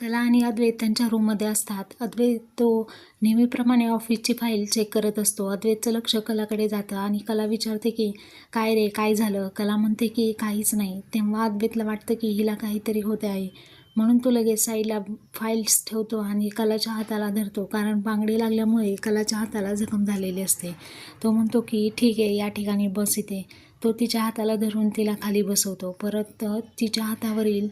कला आणि अद्वैत त्यांच्या रूममध्ये असतात. अद्वैत तो नेहमीप्रमाणे ऑफिसची फाईल चेक करत असतो. अद्वैतचं लक्ष कलाकडे जातं आणि कला विचारते की काय रे काय झालं? कला म्हणते की काहीच नाही. तेव्हा अद्वैतला वाटतं की हिला काहीतरी होते आहे. म्हणून तो लगेच साईडला फाईल्स ठेवतो आणि कलाच्या हाताला धरतो. कारण बांगडी लागल्यामुळे कलाच्या हाताला जखम झालेली असते. तो म्हणतो की ठीक आहे या ठिकाणी बस इथे. तो तिच्या हाताला धरून तिला खाली बसवतो. परत तिच्या हातावरील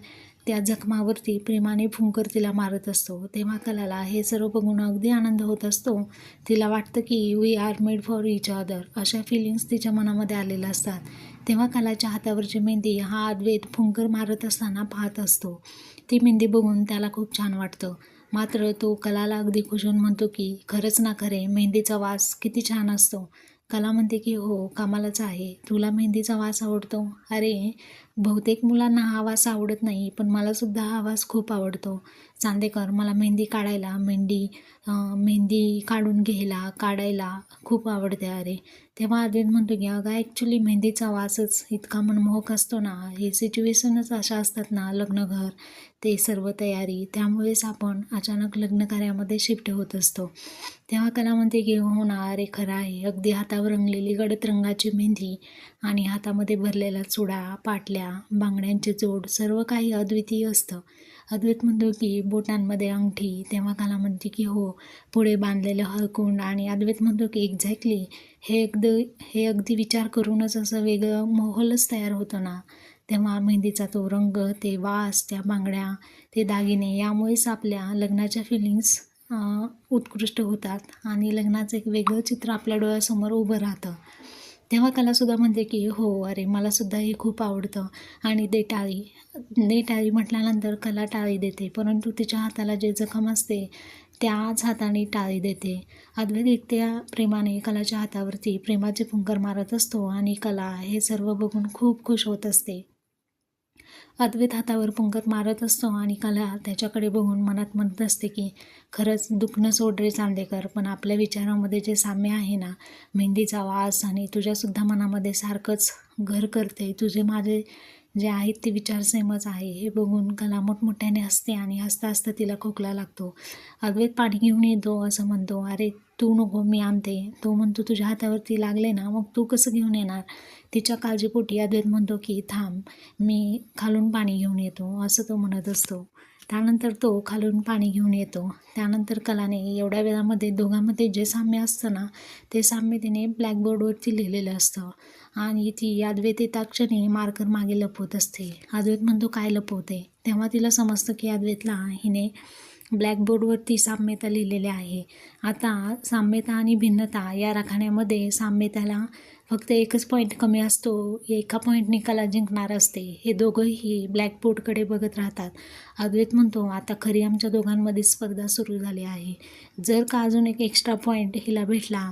त्या जखमावरती प्रेमाने फुंकर तिला मारत असतो. तेव्हा कलाला हे सर्व बघून अगदी आनंद होत असतो. तिला वाटतं की we are made for each other अशा फिलिंग्स तिच्या मनामध्ये आलेल्या असतात. तेव्हा कलाच्या हातावरची मेहंदी हा अद्वैत फुंकर मारत असताना पाहत असतो. ती मेहंदी बघून त्याला खूप छान वाटतं. मात्र तो कलाला अगदी खुश होऊन म्हणतो की खरंच ना खरे मेहंदीचा वास किती छान असतो. कला म्हणते की हो कामालाच आहे. तुला मेहंदीचा वास आवडतो? अरे बहुतेक मुलांना हा आवाज आवडत नाही पण मलासुद्धा हा आवाज खूप आवडतो. चांदेकर मला मेहंदी काढायला मेहंदी मेहंदी काढून घ्यायला काढायला खूप आवडते. अरे तेव्हा अद्वैत म्हणतो की अगं ॲक्च्युली मेहंदीचा वासच इतका मनमोहक असतो ना हे सिच्युएशनच अशा असतात ना लग्नघर ते सर्व तयारी त्यामुळेच आपण अचानक लग्न कार्यामध्ये शिफ्ट होत असतो. तेव्हा कला म्हणते की हो ना अरे खरं आहे. अगदी हातावर रंगलेली गडद रंगाची मेहंदी आणि हातामध्ये भरलेला चुडा पाटल्या बांगड्यांचे जोड सर्व काही अद्वितीय असतं. अद्वैत म्हणतो की बोटांमध्ये अंगठी तेव्हा काला म्हणते की हो पुढे बांधलेलं हळकुंड आणि अद्वैत म्हणतो की एक्झॅक्टली हे अगदी हे अगदी विचार करूनच असं वेगळं माहोलच तयार होतं ना. तेव्हा मेहंदीचा तो रंग ते वास त्या बांगड्या ते दागिने यामुळेच आपल्या लग्नाच्या फिलिंग्स उत्कृष्ट होतात आणि लग्नाचं एक वेगळं चित्र आपल्या डोळ्यासमोर उभं राहतं. तेव्हा कलासुद्धा म्हणते की हो अरे मलासुद्धा हे खूप आवडतं. आणि दे टाळी. दे टाळी म्हटल्यानंतर कला टाळी देते. परंतु तिच्या हाताला जे जखम असते त्याच हाताने टाळी देते. अद्वैत त्या प्रेमाने कलाच्या हातावरती प्रेमाचे फुंकर मारत असतो आणि कला हे सर्व बघून खूप खुश होत असते. अद्वैत हातावर पंकज मारत असतो आणि कला त्याच्याकडे बघून मनात म्हणत असते की खरंच दुखणं सोड रे चांदेकर पण आपल्या विचारामध्ये जे साम्य आहे ना मेहंदीचा वास आणि तुझ्यासुद्धा मनामध्ये सारखंच घर करते. तुझे माझे जे आहेत ते विचार सेमच आहे. हे बघून कला मोठमोठ्याने हसते आणि हसता हसता तिला खोकला लागतो. अद्वैत पाणी घेऊन येतो असं म्हणतो. अरे तू नको मी आणते. तो म्हणतो तुझ्या हातावरती लागले ना मग तू कसं घेऊन येणार? तिच्या काळजीपोटी अद्वैत म्हणतो की थांब मी खालून पाणी घेऊन येतो. असं तो म्हणत असतो. त्यानंतर तो खालून पाणी घेऊन येतो. त्यानंतर कलाने एवढ्या वेळामध्ये दोघांमध्ये जे साम्य असतं ना ते साम्य तिने ब्लॅकबोर्डवरती लिहिलेलं असतं. आणि ती अद्वैत क्षणी मार्कर मागे लपवत असते. अद्वैत म्हणतो काय लपवते? तेव्हा तिला समजतं की अद्वैतला हिने ब्लॅकबोर्डवरती साम्यता लिहिलेली आहे. आता साम्यता आणि भिन्नता या राखाण्यामध्ये साम्यताला फक्त एकच पॉईंट कमी असतो. एका पॉईंट निकाला जिंकणार असते. हे दोघंही ब्लॅकबोर्डकडे बघत राहतात. अद्वैत म्हणतो आता खरी आमच्या दोघांमध्ये स्पर्धा सुरू झाली आहे. जर का अजून एक एक्स्ट्रा पॉईंट हिला भेटला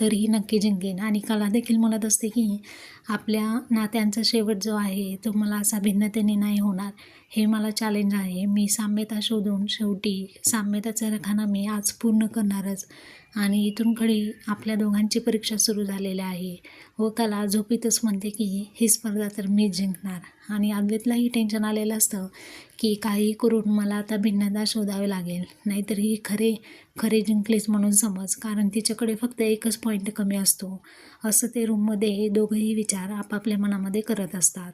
तरीही नक्की जिंकेन. आणि कला देखील म्हणत असते की आपल्या नात्यांचा शेवट जो आहे तो मला असा भिन्नतेने नाही होणार. हे मला चॅलेंज आहे. मी साम्यता शोधून शेवटी साम्यताचा रखाना मी आज पूर्ण करणारच. आणि इथून खडी आपल्या दोघांची परीक्षा सुरू झालेली आहे. व कला झोपीतच म्हणते की ही स्पर्धा तर मी जिंकणार. आणि अद्वैतलाही टेन्शन आलेलं असतं की काही करून मला आता भिन्नता शोधावी लागेल. नाहीतर ही खरे खरे जिंकलेच म्हणून समज. कारण तिच्याकडे फक्त एकच पॉईंट कमी असतो. असं ते रूममध्ये दोघंही विचार आपापल्या मनामध्ये करत असतात.